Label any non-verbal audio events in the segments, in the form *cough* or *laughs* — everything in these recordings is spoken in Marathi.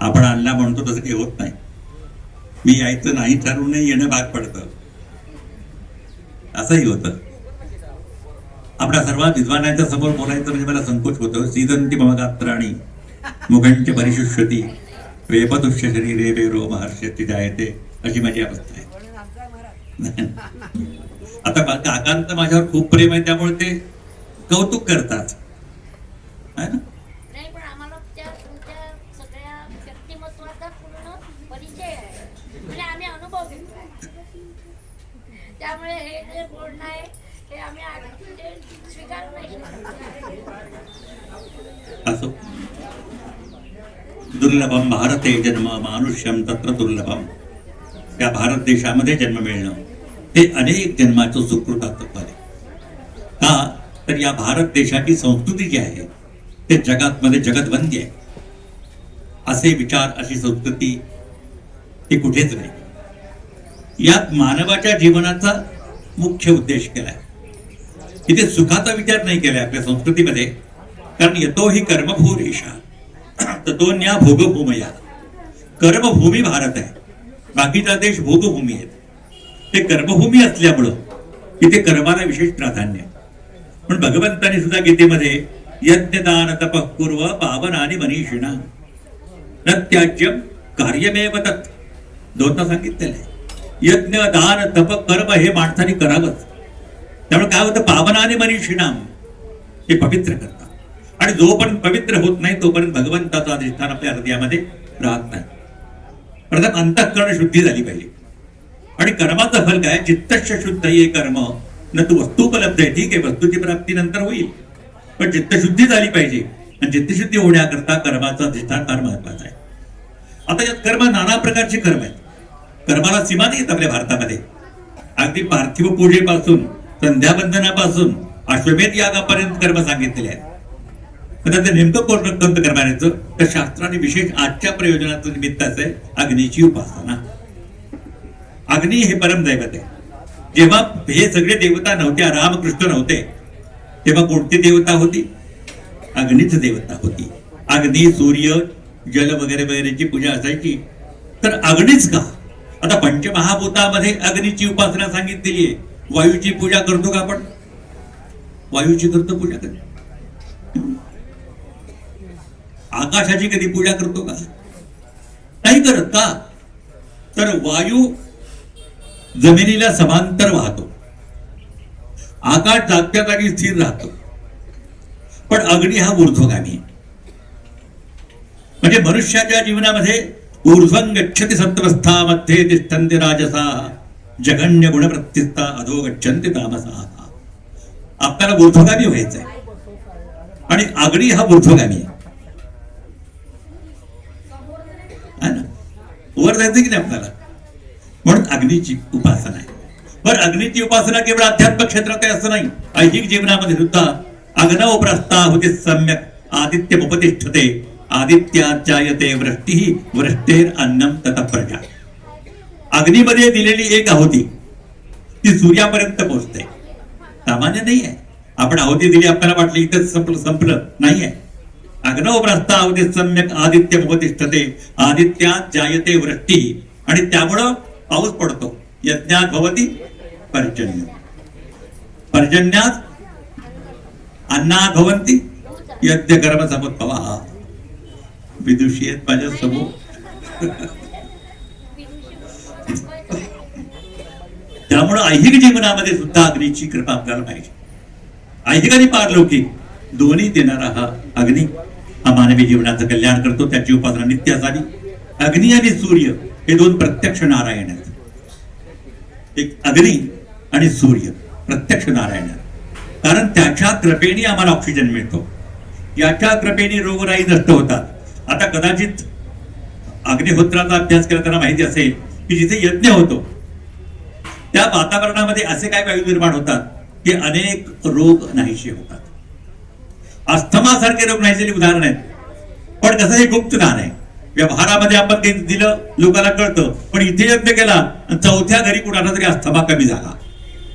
आपण आणला म्हणतो तसं काही होत नाही. मी यायचं नाही ठरवूनही येणं भाग पडतं. असंही होतं. आपल्या सर्वात विद्वानांच्या समोर बोलायचं म्हणजे मला संकोच होतो. सीदंती मम गात्राणी मुघंच परिशुष्यती वेपदुष्य शरीरे वेरो महर्षती जायते अशी माझी अवस्था आहे. *laughs* आता काकांचं माझ्यावर खूप प्रेम आहे त्यामुळे ते कौतुक करतात. है ना नाही पण आम्हाला त्या तुमच्या सगळ्या व्यक्तिमत्वाचा पूर्ण परिचय आहे म्हणजे आम्ही अनुभव घेतो त्यामुळे हे जे बोलणं आहे हे आम्ही आधी म्हणजे स्वीकारू नाही शकत. असो. दुर्लभम भारते जन्म मानुष्यम तत्र दुर्लभम. त्या भारत देशामध्ये जन्म मिळणं हे अनेक जन्माचं सुकृताचं आहे. का तर या भारत देशाची संस्कृती जी आहे ते जगात मध्ये जगतवंदी आहे. असे विचार अशी संस्कृती ही कुठेच नाही. यात मानवाच्या जीवनाचा मुख्य उद्देश केला आहे. इथे सुखाचा विचार नाही केलाय आपल्या संस्कृतीमध्ये. कारण येतो ही कर्मभूरेषा. ततोन्या भोगभूमया. कर्मभूमी भारत आहे. बाकीचा देश भोगभूमी आहेत. ते कर्मभूमी असल्यामुळं इथे कर्माला विशेष प्राधान्य पण भगवंतांनी सुद्धा गीतेमध्ये यज्ञदान तप पूर्व पावनानी मनीषिणा. न त्याज्यम कार्यमेव तत्. दोनदा सांगितलेलं आहे. यज्ञ दान तप कर्म हे माणसाने करावंच. त्यामुळे काय होतं? पावनाने मनीषिणाम हे पवित्र करतात. आणि जोपर्यंत पवित्र होत नाही तोपर्यंत भगवंताचं अधिष्ठान आपल्या हृदयामध्ये राहत नाही. प्रथम अंतःकरण शुद्धी झाली पाहिजे. आणि कर्माचं फल काय? चित्तश शुद्ध हे कर्म. न तू वस्तू उपलब्ध आहे ठीक आहे वस्तूची प्राप्ती नंतर होईल. पण चित्तशुद्धी झाली पाहिजे. आणि चित्तशुद्धी होण्याकरता कर्माचं अधिष्ठान फार महत्वाचं आहे. आता यात कर्म नाना प्रकारचे कर्म आहेत. कर्माला सीमा नाहीत आपल्या भारतामध्ये. अगदी पार्थिव पूजेपासून संध्याबंधनापासून अश्वमेध यागापर्यंत कर्म सांगितलेले आहेत. आता नेमकं कोण कोणतं आणायचं तर शास्त्राने विशेष आजच्या प्रयोजनाचं निमित्ताचं आहे अग्नीची उपासना. अग्नी हे परमदैवत आहे. जेव्हा हे सगळे देवता नव्हत्या रामकृष्ण नव्हते तेव्हा कोणती देवता होती? अग्नीच देवता होती. अग्नी सूर्य जल वगैरे वगैरेची पूजा असायची. तर अग्नीच का? आता पंचमहाभूतामध्ये अग्नीची उपासना सांगितलेली आहे. वायूची पूजा करतो का आपण? वायूची करतो पूजा कधी आकाशाची कधी पूजा करतो का? नाही करत का? तर वायू जमिनीला समांतर वाहतो. आकाश जागत्या जागी स्थिर राहतो. पण अग्नी हा ऊर्ध्वगामी म्हणजे मनुष्याच्या जीवनामध्ये ऊर्झ्वं गच्छती सत्रस्था मध्ये तिष्ठन्ति राजसा. जगण्य गुणप्रत्यस्ता अधो गच्छन्ते तामसा। आपल्याला ऊर्ध्वगामी व्हायचंय. आणि आगडी हा ऊर्ध्वगामी आहे. ना? वर जायचं की नाही आपल्याला? म्हणून अग्नीची उपासना आहे. पण अग्नीची उपासना केवळ अध्यात्म क्षेत्रात आहे असं नाही. ऐहिक जीवनामध्ये सुद्धा अग्नव होते सम्यक आदित्य उपतिष्ठते आदित्याचायते वृष्टी वृष्टेर अन्नम तथा प्रजा। अग्नीमध्ये दिलेली एक आहुती. ती सूर्यापर्यंत पोहोचते. सामान्य नाही आहे. आपण आहुती दिली आपल्याला वाटलं इथंच संपलं संपलं. नाही आहे. अग्नव प्रस्तावते सम्यक आदित्य उपतिष्ठते आदित्यात जायते वृष्टी. आणि त्यामुळं पाऊस पडतो. यज्ञात भवती पर्जन्य. पर्जन्यात अन्नात भवंती. यज्ञ कर्म समुद्भवा विदुषी आहेत माझ्यासमोर *laughs* त्यामुळं ऐहिक जीवनामध्ये सुद्धा अग्नीची कृपा आपल्याला पाहिजे. ऐहिक आणि पारलौकिक दोन्ही देणारा हा अग्नी हा मानवी जीवनाचं कल्याण करतो त्याची उपासना नित्य असावी. अग्नी आणि सूर्य हे दोन प्रत्यक्ष नारायण आहेत एक अग्नी आणि सूर्य प्रत्यक्ष नारायण. कारण त्याच्या कृपेने आम्हाला ऑक्सिजन मिळतो. याच्या कृपेने रोगराई नष्ट होतात. आता कदाचित अग्निहोत्राचा अभ्यास करताना माहिती असेल की जिथे यज्ञ होतो त्या वातावरणामध्ये असे काय वायू निर्माण होतात की अनेक रोग नाहीसे होतात. अस्थमा सारखे रोग नाहीसे उदाहरण आहेत. पण कसं हे गुप्त दान आहे. व्यवहारामध्ये आपण ते दिलं लोकांना कळतं पण इथे यज्ञ केला आणि चौथ्या घरी कुणाला तरी अस्थमा कमी झाला.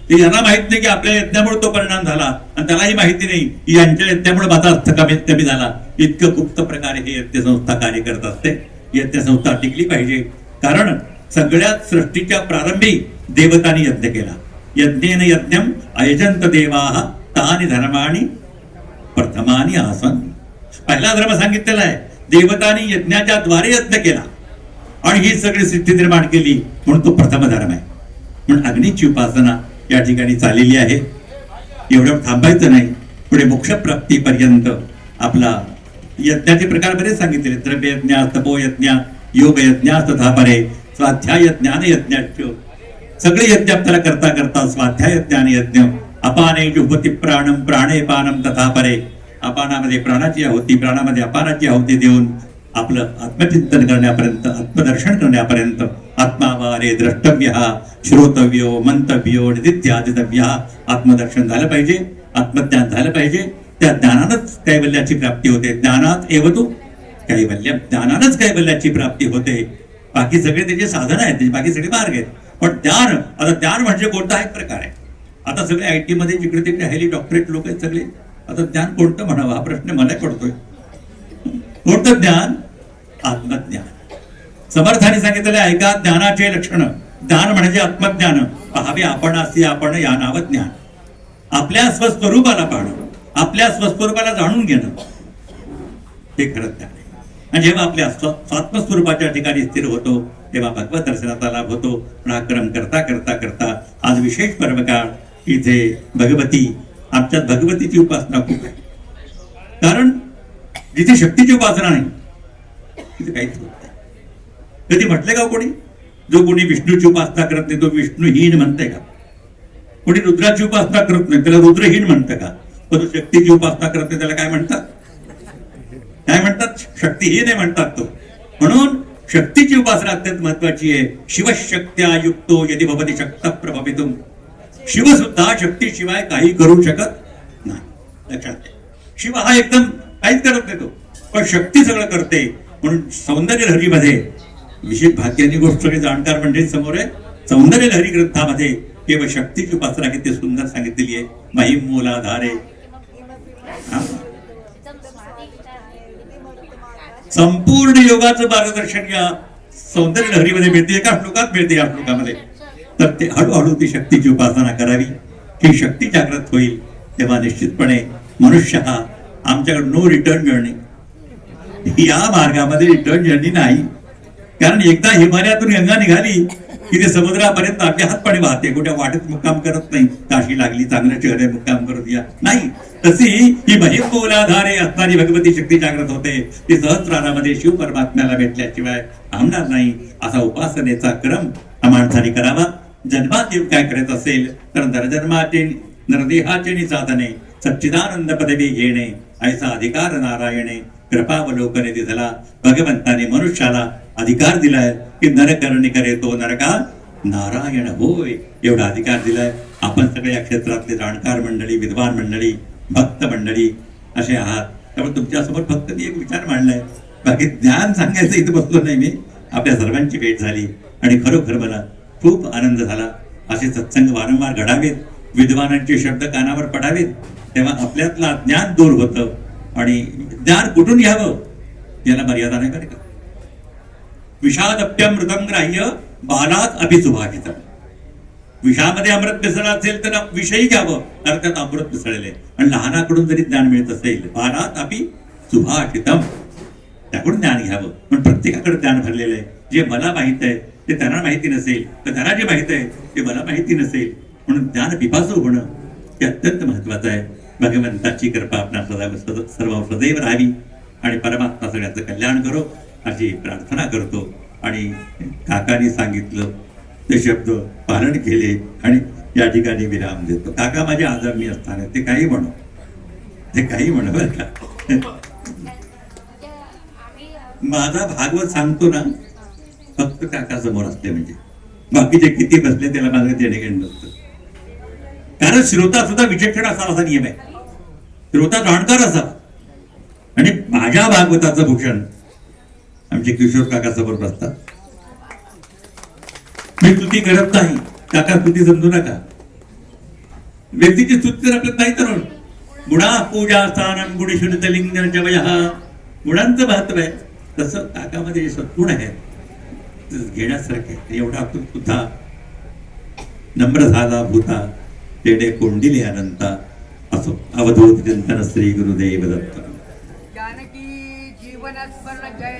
ते यांना माहीत नाही की आपल्या यज्ञामुळे तो परिणाम झाला आणि त्यालाही माहिती नाही की यांच्या यज्ञामुळे माझा अर्थ कमी कमी झाला. इतकं गुप्त प्रकारे हे यज्ञ संस्था कार्य करत असते. यज्ञ संस्था टिकली पाहिजे. कारण सगळ्यात सृष्टीच्या प्रारंभी देवतांनी यज्ञ केला. यज्ञेन यज्ञम अयजंत देवा तानी धर्माणी प्रथमानी आसन. पहिला धर्म सांगितलेला आहे देवतांनी यज्ञाच्या द्वारे यज्ञ केला. आणि ही सगळी सृष्टी निर्माण केली म्हणून तो प्रथम धर्म आहे. म्हणून अग्नीची उपासना या ठिकाणी चाललेली आहे. एवढं थांबायचं नाही. पुढे मोक्षप्राप्तीपर्यंत आपला यज्ञाचे प्रकार बरेच सांगितले. द्रव्य यज्ञ तपो यज्ञ तथा परे स्वाध्याय ज्ञान यज्ञाच सगळे यज्ञ आपल्याला करता करता स्वाध्याय ज्ञान यज्ञ. अपाने जुहती प्राणम प्राणे पानम तथा परे. अपानामध्ये प्राणाची आहुती प्राणामध्ये अपानाची आहुती देऊन आपलं आत्मचिंतन करण्यापर्यंत आत्मदर्शन करण्यापर्यंत आत्मावारे द्रष्टव्य श्रोतव्यो मंतव्यो निदित्यादितव्य आत्मदर्शन झालं पाहिजे आत्मज्ञान झालं पाहिजे. त्या ज्ञानानच कैवल्याची प्राप्ती होते. ज्ञानात एव तू कैवल्य. ज्ञानानच कैवल्याची प्राप्ती होते. बाकी सगळे त्याचे साधन आहेत त्याचे बाकी सगळे मार्ग आहेत. पण ज्ञान आता ज्ञान म्हणजे कोणता? एक प्रकार आहे. आता सगळे आय टी मध्ये जिकडे तिकडे हायली डॉक्टरेट लोक आहेत सगळे. आता ज्ञान कोणतं म्हणावं? हा प्रश्न मला पडतोय. कोणतं ज्ञान? आत्मज्ञान. समर्थाने सांगितलेलं ऐका ज्ञानाचे लक्षण. ज्ञान म्हणजे आत्मज्ञान. पहावे आपण असे आपण या नाव ज्ञान. आपल्या स्वस्वरूपाला पाहणं. आपल्या स्वस्वरूपाला जाणून घेणं. हे खरं ज्ञान आणि जेव्हा आपल्या स्वात्म स्वरूपाच्या ठिकाणी स्थिर होतो तेव्हा भगवत दर्शनाचा लाभ होतो. पण हा क्रम करता करता करता आज विशेष पर्वकाळ इथे भगवती आमच्यात भगवतीची उपासना खूप आहे. कारण जिथे शक्तीची उपासना नाही तिथे काहीच होत नाही. कधी म्हटले का कोणी? जो कोणी विष्णूची उपासना करत नाही तो विष्णूहीन म्हणते का? कोणी रुद्राची उपासना करत नाही त्याला रुद्रहीन म्हणतं का? पण जो शक्तीची उपासना करत नाही त्याला काय म्हणतात? काय म्हणतात? शक्तीहीन आहे म्हणतात तो. म्हणून शक्तीची उपासना अत्यंत महत्वाची आहे. शिवशक्त्या युक्तो यदि भवती शक्त प्रभावित शिव सुद्धा शक्तीशिवाय काही करू शकत नाही. लक्षात शिव हा एकदम काहीच करत नाही तो. पण शक्ती सगळं करते. म्हणून सौंदर्य लहरीमध्ये विशेष भाग्याची गोष्ट सगळी जाणकार म्हणजे समोर आहे. सौंदर्य लहरी ग्रंथामध्ये केवळ शक्तीची उपासना किती सुंदर सांगितलेली आहे. महिम मोलाधारे संपूर्ण योगाचं मार्गदर्शन या सौंदर्य लहरीमध्ये मिळते एका श्लोकात मिळते या श्लोकामध्ये. तर ते हळूहळू ती शक्तीची उपासना करावी ही शक्ती जागृत होईल तेव्हा निश्चितपणे मनुष्य हा आमच्याकडे नो रिटर्न जर्नी या मार्गामध्ये रिटर्न जर्नी नाही. कारण एकदा हिमालयातून गंगा निघाली की ते समुद्रापर्यंत आपल्या हातपाणी वाहते. कुठे वाटेत मुक्काम करत नाही. ताशी लागली चांगलं चेहरे मुक्काम करू या. नाही. तशी ही महिम बोलाधारे असणारी भगवती शक्ती जागृत होते. ती सहस्रारामध्ये शिव परमात्म्याला भेटल्याशिवाय थांबणार नाही. असा उपासनेचा क्रम माणसाने करावा. जन्मात येऊन काय करत असेल तर नरजन्माचे नरदेहाचे निसाधने सच्चिदानंद पदवी घेणे ऐसा अधिकार नारायणे कृपावलोकने दिसला. भगवंताने मनुष्याला अधिकार दिलाय की नरकरणी करे तो नरका नारायण होय एवढा अधिकार दिलाय. आपण सगळे या क्षेत्रातले जाणकार मंडळी विद्वान मंडळी भक्त मंडळी असे आहात. त्यामुळे तुमच्यासोबत फक्त मी एक विचार मांडलाय. बाकी ज्ञान सांगायचं इथं बसलो नाही मी. आपल्या सर्वांची भेट झाली आणि खरोखर मला खूप आनंद झाला. असे सत्संग वारंवार घडावेत. विद्वानांचे शब्द कानावर पडावेत. तेव्हा आपल्यातला ज्ञान दूर होतं आणि ज्ञान कुठून घ्यावं याला मर्यादा नाही बरे का? विषादप्यमृतम ग्राह्य बालात अभिसुभाषित विषामध्ये अमृत मिसळ असेल तर विषयी घ्यावं कारण त्यात अमृत मिसळले आणि लहानाकडून जरी ज्ञान मिळत असेल बालात अपि सुभाषितम. त्याकडून ज्ञान घ्यावं. पण प्रत्येकाकडे ज्ञान भरलेलं आहे. जे मला माहीत आहे ते त्यांना माहिती नसेल तर त्यांना जे माहीत आहे ते मला माहिती नसेल. म्हणून ज्ञान पिपासू होणं हे अत्यंत महत्वाचं आहे. भगवंताची कृपा आपल्या सदैव सद- सर्व सदैव राहावी. आणि परमात्मा सगळ्याचं कल्याण करो. अशी प्रार्थना करतो. आणि काकाने सांगितलं ते शब्द पालन केले आणि या ठिकाणी विराम देतो. काका माझे मी असताना ते काही म्हणो. ते काही म्हण बरं का? माझा भागवत सांगतो ना फक्त काका समोर असते म्हणजे. बाकीचे किती बसले त्याला माझं देणे घेणं नसतं. कारण श्रोता सुद्धा विचक्षण असावा असा नियम आहे. श्रोता जाणकार असावा. आणि माझ्या भागवताचं भूषण आमचे किशोर काका समोर बसतात. मी स्तुती करत नाही. काका स्तुती समजू नका. व्यक्तीची स्तुती तर आपल्यात नाही तर गुणा पूजा स्थानम गुणशुद्ध लिंग जवय. गुणांचं महत्त्व आहे. तसं काकामध्ये सद्गुण आहेत घेण्यासारखे एवढा आपण सुद्धा नम्र झाला भूता तेडे कोंडिले अनंता असो अवधूत चिंतन श्री गुरुदेव दत्त. जानकी जीवन स्मरण जय